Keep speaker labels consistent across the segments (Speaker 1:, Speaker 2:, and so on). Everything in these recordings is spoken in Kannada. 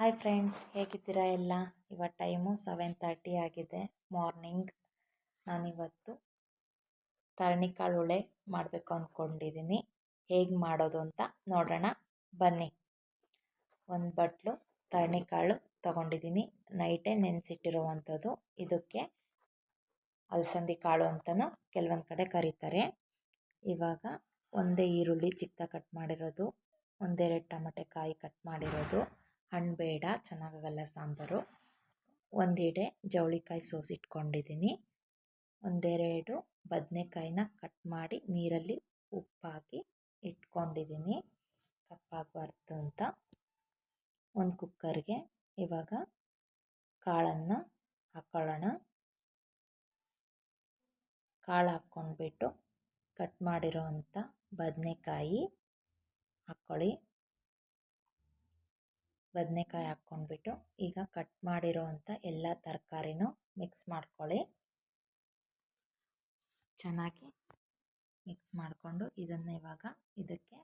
Speaker 1: ಹಾಯ್ ಫ್ರೆಂಡ್ಸ್ ಹೇಗಿದ್ದೀರಾ ಎಲ್ಲ? ಇವತ್ತು ಟೈಮು ಸೆವೆನ್ ತರ್ಟಿ ಆಗಿದೆ ಮಾರ್ನಿಂಗ್ ನಾನಿವತ್ತು ತರಣಿಕಾಳು ಉಳೆ ಮಾಡಬೇಕು ಅಂದ್ಕೊಂಡಿದ್ದೀನಿ ಹೇಗೆ ಮಾಡೋದು ಅಂತ ನೋಡೋಣ, ಬನ್ನಿ. ಒಂದು ಬಟ್ಲು, ತರಣಿಕಾಳು ತೊಗೊಂಡಿದ್ದೀನಿ ನೈಟೇ ನೆನೆಸಿಟ್ಟಿರುವಂಥದ್ದು. ಇದಕ್ಕೆ ಅಲಸಂದಿ ಕಾಳು ಅಂತಲೂ ಕೆಲವೊಂದು ಕಡೆ ಕರೀತಾರೆ. ಇವಾಗ ಒಂದೇ ಈರುಳ್ಳಿ ಚಿಕ್ಕ ಕಟ್ ಮಾಡಿರೋದು, ಒಂದೆರಡು ಟೊಮೆಟೆ ಕಾಯಿ ಕಟ್ ಮಾಡಿರೋದು. ಹಣ್ಣು ಬೇಡ, ಚೆನ್ನಾಗಾಗಲ್ಲ ಸಾಂಬಾರು. ಒಂದೆಡೆ ಜವಳಿಕಾಯಿ ಸೋಸಿಟ್ಕೊಂಡಿದ್ದೀನಿ ಒಂದೆರಡು ಬದನೆಕಾಯಿನ ಕಟ್ ಮಾಡಿ ನೀರಲ್ಲಿ ಉಪ್ಪಾಕಿ ಇಟ್ಕೊಂಡಿದ್ದೀನಿ ಕಪ್ಪಾಗಬಾರ್ದು ಅಂತ. ಒಂದು ಕುಕ್ಕರ್ಗೆ ಇವಾಗ ಕಾಳನ್ನು ಹಾಕ್ಕೊಳ್ಳೋಣ ಕಾಳು ಹಾಕ್ಕೊಂಡ್ಬಿಟ್ಟು ಕಟ್ ಮಾಡಿರೋ ಅಂಥ ಬದನೆಕಾಯಿ ಹಾಕ್ಕೊಳ್ಳಿ ಬದನೆಕಾಯಿ ಹಾಕ್ಕೊಂಡ್ಬಿಟ್ಟು ಈಗ ಕಟ್ ಮಾಡಿರೋ ಅಂಥ ಎಲ್ಲ ತರಕಾರಿನೂ ಮಿಕ್ಸ್ ಮಾಡ್ಕೊಳ್ಳಿ. ಚೆನ್ನಾಗಿ ಮಿಕ್ಸ್ ಮಾಡಿಕೊಂಡು ಇದನ್ನು ಇವಾಗ ಇದಕ್ಕೆ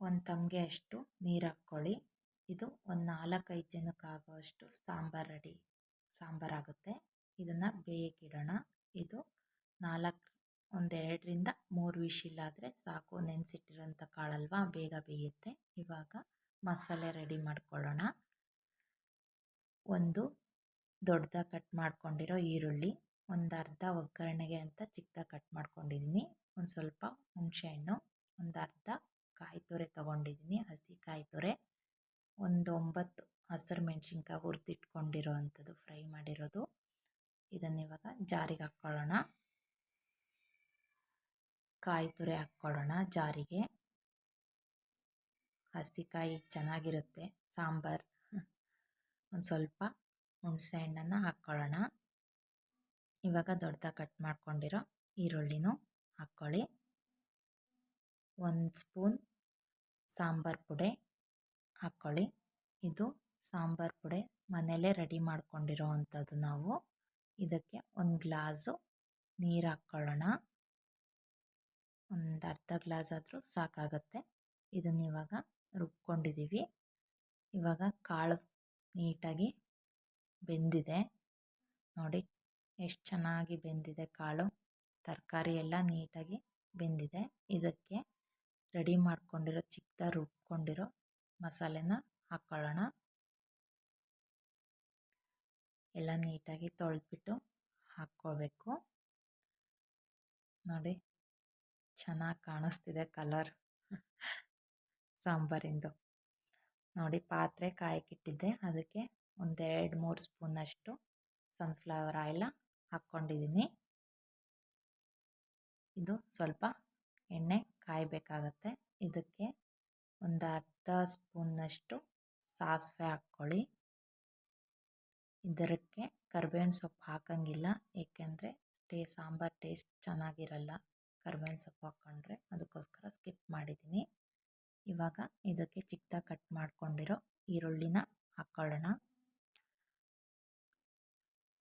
Speaker 1: ಒಂದು ತಮಗೆ ಅಷ್ಟು ನೀರು ಹಾಕ್ಕೊಳ್ಳಿ. ಇದು ಒಂದು ನಾಲ್ಕೈದು ಜನಕ್ಕೆ ಆಗೋಷ್ಟು ಸಾಂಬಾರು ರೆಡಿ ಸಾಂಬಾರಾಗುತ್ತೆ ಇದನ್ನು ಬೇಯಕ್ಕಿಡೋಣ ಇದು ನಾಲ್ಕು ಒಂದೆರಡರಿಂದ ಮೂರು ವಿಶಿಲ್ಲಾದರೆ ಸಾಕು. ನೆನೆಸಿಟ್ಟಿರೋಂಥ ಕಾಳಲ್ವಾ, ಬೇಗ ಬೇಯುತ್ತೆ. ಇವಾಗ ಮಸಾಲೆ ರೆಡಿ ಮಾಡ್ಕೊಳ್ಳೋಣ. ಒಂದು ದೊಡ್ಡದಾಗಿ ಕಟ್ ಮಾಡ್ಕೊಂಡಿರೋ ಈರುಳ್ಳಿ, ಒಂದು ಅರ್ಧ ಒಗ್ಗರಣೆಗೆ ಅಂತ ಚಿಕ್ಕದಾಗಿ ಕಟ್ ಮಾಡ್ಕೊಂಡಿದ್ದೀನಿ. ಒಂದು ಸ್ವಲ್ಪ ಹುಣಸೆಹಣ್ಣು ಒಂದು ಅರ್ಧ ಕಾಯಿ ತೊರೆ ತೊಗೊಂಡಿದ್ದೀನಿ, ಹಸಿ ಕಾಯಿ ತೊರೆ. ಒಂದು ಒಂಬತ್ತು ಹಸಿರು ಮೆಣಸಿನ್ಕಾಯಿ ಹುರಿದಿಟ್ಕೊಂಡಿರೋ ಅಂಥದ್ದು ಫ್ರೈ ಮಾಡಿರೋದು. ಇದನ್ನು ಇವಾಗ ಜಾರಿಗೆ ಹಾಕ್ಕೊಳ್ಳೋಣ. ಕಾಯಿ ತುರಿ ಹಾಕ್ಕೊಳ್ಳೋಣ ಜಾರಿಗೆ. ಹಸಿಕಾಯಿ ಚೆನ್ನಾಗಿರುತ್ತೆ, ಸಾಂಬಾರು. ಒಂದು ಸ್ವಲ್ಪ ಹುಣಸೆ ಹಣ್ಣನ್ನು ಹಾಕ್ಕೊಳ್ಳೋಣ. ಇವಾಗ ದೊಡ್ಡದಾಗಿ ಕಟ್ ಮಾಡ್ಕೊಂಡಿರೋ ಈರುಳ್ಳಿನೂ ಹಾಕ್ಕೊಳ್ಳಿ. ಒಂದು ಸ್ಪೂನ್ ಸಾಂಬಾರು ಪುಡಿ ಹಾಕ್ಕೊಳ್ಳಿ. ಇದು ಸಾಂಬಾರು ಪುಡಿ ಮನೆಯಲ್ಲೇ ರೆಡಿ ಮಾಡ್ಕೊಂಡಿರೋ ಅಂಥದ್ದು ನಾವು. ಇದಕ್ಕೆ ಒಂದು ಗ್ಲಾಸು ನೀರು ಹಾಕ್ಕೊಳ್ಳೋಣ. ಒಂದು ಅರ್ಧ ಗ್ಲಾಸ್ ಆದರೂ ಸಾಕಾಗುತ್ತೆ. ಇದನ್ನಿವಾಗ ರುಬ್ಕೊಂಡಿದ್ದೀವಿ. ಇವಾಗ ಕಾಳು ನೀಟಾಗಿ ಬೆಂದಿದೆ. ನೋಡಿ ಎಷ್ಟು ಚೆನ್ನಾಗಿ ಬೆಂದಿದೆ ಕಾಳು. ತರಕಾರಿ ಎಲ್ಲ ನೀಟಾಗಿ ಬೆಂದಿದೆ. ಇದಕ್ಕೆ ರೆಡಿ ಮಾಡ್ಕೊಂಡಿರೋ ಚಿಕ್ಕದ ರುಬ್ಕೊಂಡಿರೋ ಮಸಾಲೆನ ಹಾಕ್ಕೊಳ್ಳೋಣ ಎಲ್ಲ ನೀಟಾಗಿ ತೊಳೆದ್ಬಿಟ್ಟು ಹಾಕ್ಕೊಳ್ಬೇಕು ನೋಡಿ ಚೆನ್ನಾಗಿ ಕಾಣಿಸ್ತಿದೆ ಕಲರ್. ಸಾಂಬಾರಿಂದು. ನೋಡಿ ಪಾತ್ರೆ ಕಾಯಕ್ಕಿಟ್ಟಿದ್ದೆ ಅದಕ್ಕೆ ಒಂದೆರಡು ಮೂರು ಸ್ಪೂನಷ್ಟು ಸನ್ಫ್ಲವರ್ ಆಯಿಲ ಹಾಕ್ಕೊಂಡಿದ್ದೀನಿ. ಇದು ಸ್ವಲ್ಪ ಎಣ್ಣೆ ಕಾಯಬೇಕಾಗತ್ತೆ. ಇದಕ್ಕೆ ಒಂದು ಅರ್ಧ ಸ್ಪೂನ್ನಷ್ಟು ಸಾಸಿವೆ ಹಾಕ್ಕೊಳ್ಳಿ. ಇದಕ್ಕೆ ಕರ್ಬೇವಿನ ಸೊಪ್ಪು ಹಾಕಂಗಿಲ್ಲ. ಏಕೆಂದರೆ ಟೇ, ಸಾಂಬಾರು ಟೇಸ್ಟ್ ಚೆನ್ನಾಗಿರಲ್ಲ. ಕರ್ಬೇವಿನ ಸೊಪ್ಪು ಹಾಕ್ಕೊಂಡ್ರೆ ಅದಕ್ಕೋಸ್ಕರ ಸ್ಕಿಪ್ ಮಾಡಿದ್ದೀನಿ. ಇವಾಗ ಇದಕ್ಕೆ ಚಿಕ್ಕದಾಗಿ ಕಟ್ ಮಾಡ್ಕೊಂಡಿರೋ ಈರುಳ್ಳಿನ ಹಾಕ್ಕೊಳ್ಳೋಣ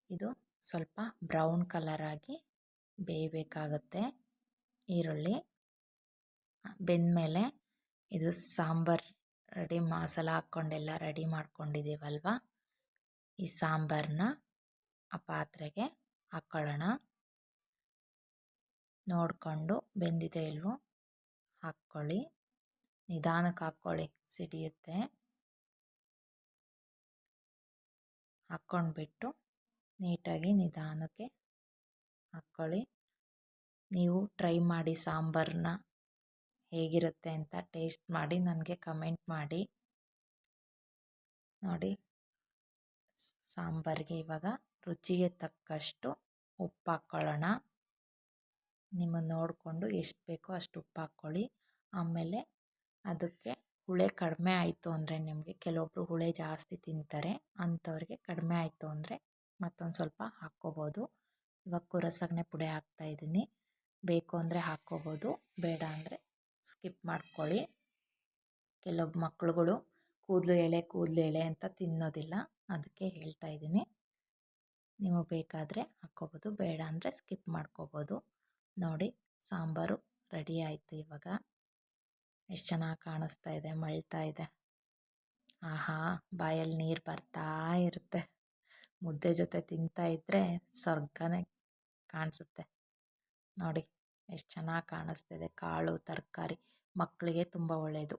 Speaker 1: ಇದು ಸ್ವಲ್ಪ ಬ್ರೌನ್ ಕಲರ್ ಆಗಿ ಬೇಯಬೇಕಾಗುತ್ತೆ ಈರುಳ್ಳಿ. ಬೆಂದಮೇಲೆ ಇದು ಸಾಂಬಾರು ರೆಡಿ ಮಸಾಲ ಹಾಕ್ಕೊಂಡೆಲ್ಲ ರೆಡಿ ಮಾಡ್ಕೊಂಡಿದ್ದೀವಲ್ವ? ಈ ಸಾಂಬಾರನ್ನ ಆ ಪಾತ್ರೆಗೆ ಹಾಕ್ಕೊಳ್ಳೋಣ ನೋಡಿಕೊಂಡು ಬೆಂದಿದೆ ಇಲ್ವೋ? ಹಾಕ್ಕೊಳ್ಳಿ. ನಿಧಾನಕ್ಕೆ ಹಾಕ್ಕೊಳ್ಳಿ, ಸಿಡಿಯುತ್ತೆ. ಹಾಕ್ಕೊಂಡ್ಬಿಟ್ಟು ನೀಟಾಗಿ ನಿಧಾನಕ್ಕೆ ಹಾಕ್ಕೊಳ್ಳಿ. ನೀವು ಟ್ರೈ ಮಾಡಿ ಸಾಂಬಾರನ್ನ ಹೇಗಿರುತ್ತೆ ಅಂತ ಟೇಸ್ಟ್ ಮಾಡಿ, ನನಗೆ ಕಮೆಂಟ್ ಮಾಡಿ. ನೋಡಿ ಸಾಂಬಾರಿಗೆ ಇವಾಗ ರುಚಿಗೆ ತಕ್ಕಷ್ಟು ಉಪ್ಪು ಹಾಕ್ಕೊಳ್ಳೋಣ. ನಿಮಗೆ ನೋಡಿಕೊಂಡು ಎಷ್ಟು ಬೇಕೋ ಅಷ್ಟು ಉಪ್ಪು ಹಾಕ್ಕೊಳ್ಳಿ. ಆಮೇಲೆ ಅದಕ್ಕೆ ಹುಳಿ ಕಡಿಮೆ ಆಯಿತು ಅಂದರೆ ನಿಮಗೆ ಕೆಲವೊಬ್ಬರು ಹುಳಿ ಜಾಸ್ತಿ ತಿಂತಾರೆ, ಅಂಥವ್ರಿಗೆ ಕಡಿಮೆ ಆಯಿತು ಅಂದರೆ ಮತ್ತೊಂದು ಸ್ವಲ್ಪ ಹಾಕ್ಕೋಬೋದು. ಇವಾಗ ಕುರಸಗ್ನೆ ಪುಡಿ ಹಾಕ್ತಾಯಿದ್ದೀನಿ ಬೇಕು ಅಂದರೆ ಹಾಕ್ಕೋಬೋದು, ಬೇಡ ಅಂದರೆ ಸ್ಕಿಪ್ ಮಾಡ್ಕೊಳ್ಳಿ. ಕೆಲವೊಬ್ಬ ಮಕ್ಕಳುಗಳು ಕೂದಲು ಎಳೆ ಕೂದಲು ಎಳೆ ಅಂತ ತಿನ್ನೋದಿಲ್ಲ, ಅದಕ್ಕೆ ಹೇಳ್ತಾ ಇದ್ದೀನಿ. ನೀವು ಬೇಕಾದರೆ ಹಾಕ್ಕೋಬೋದು, ಬೇಡ ಅಂದರೆ ಸ್ಕಿಪ್ ಮಾಡ್ಕೋಬೋದು. ನೋಡಿ, ಸಾಂಬಾರು ರೆಡಿ ಆಯಿತು ಇವಾಗ. ಎಷ್ಟು ಚೆನ್ನಾಗಿ ಕಾಣಿಸ್ತಾ ಇದೆ, ಮಳ್ತಾ ಇದೆ. ಆಹಾ, ಬಾಯಲ್ಲಿ ನೀರು ಬರ್ತಾ ಇರುತ್ತೆ. ಮುದ್ದೆ ಜೊತೆ ತಿಂತಾ ಇದ್ದರೆ ಸ್ವರ್ಗನೇ ಕಾಣಿಸುತ್ತೆ. ನೋಡಿ, ಎಷ್ಟು ಚೆನ್ನಾಗಿ ಕಾಣಿಸ್ತಿದೆ. ಕಾಳು, ತರಕಾರಿ ಮಕ್ಕಳಿಗೆ ತುಂಬ ಒಳ್ಳೆಯದು